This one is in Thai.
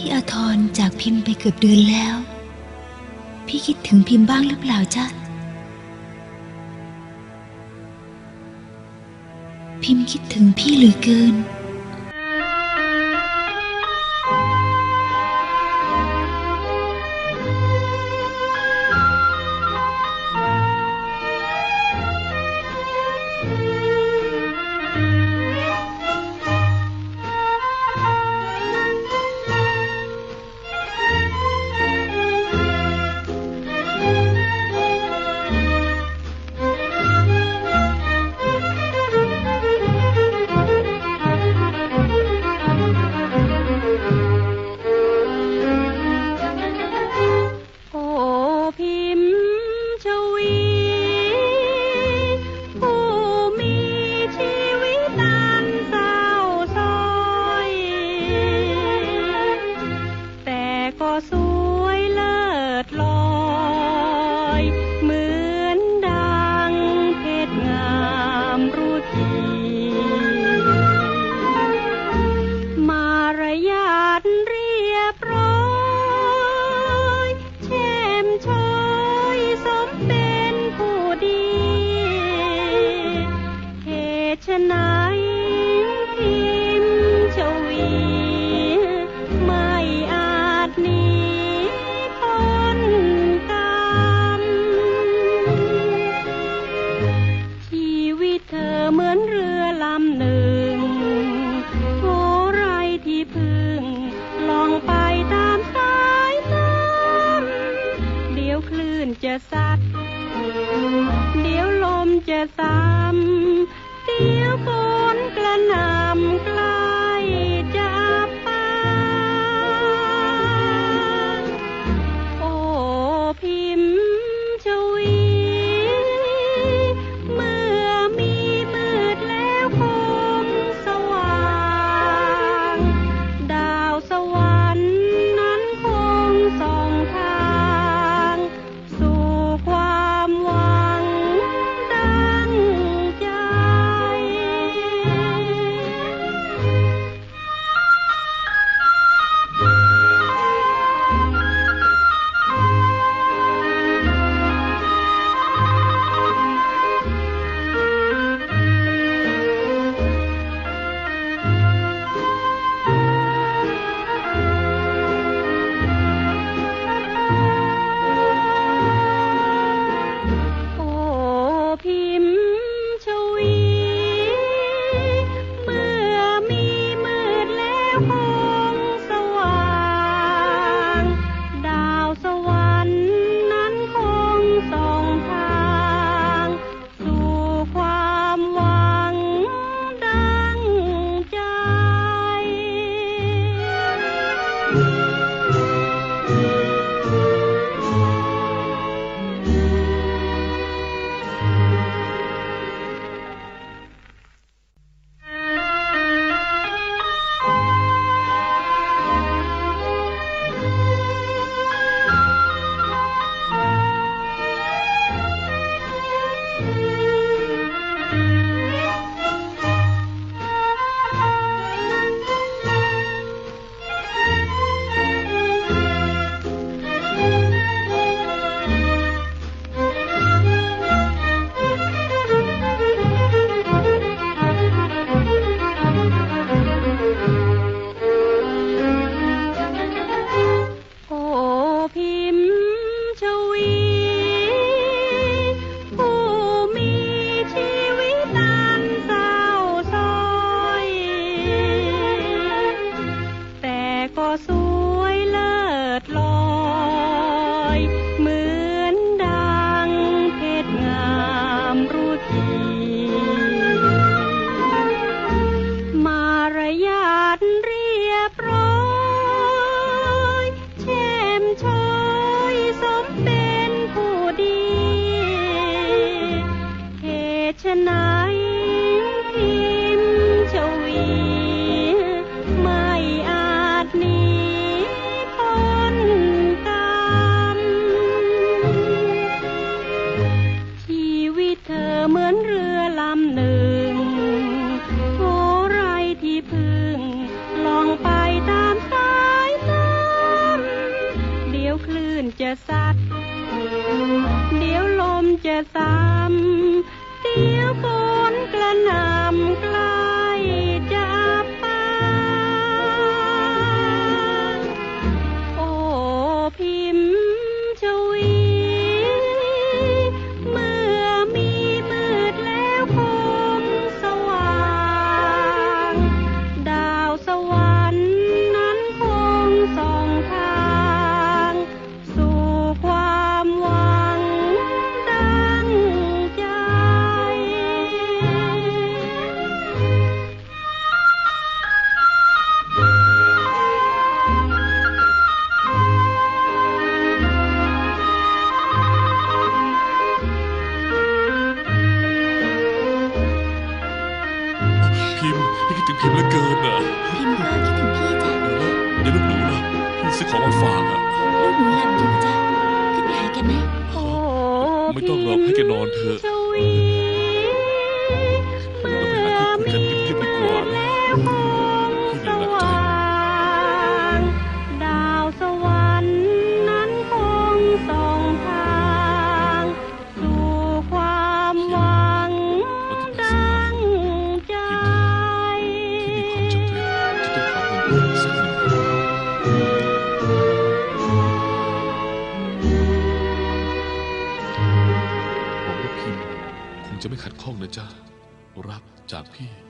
พี่อาทรจากพิมพ์ไปเกือบเดือนแล้ว พี่คิดถึงพิมพ์บ้างหรือเปล่าจ๊ะ พิมพ์คิดถึงพี่เหลือเกิน Thank you. thumb. Feel พิมพ์ก็คิดถึงพี่จ้ะเดี๋ยวลูกหนูละพี่ซื้อของมาฝากอะลูกหนูหลับอยู่จ้ะขึ้นไปหาแกไหมโอ้ไม่ต้องรอให้แกนอนเถอะ จะไม่ขัดข้องนะจ๊ะ รับจากพี่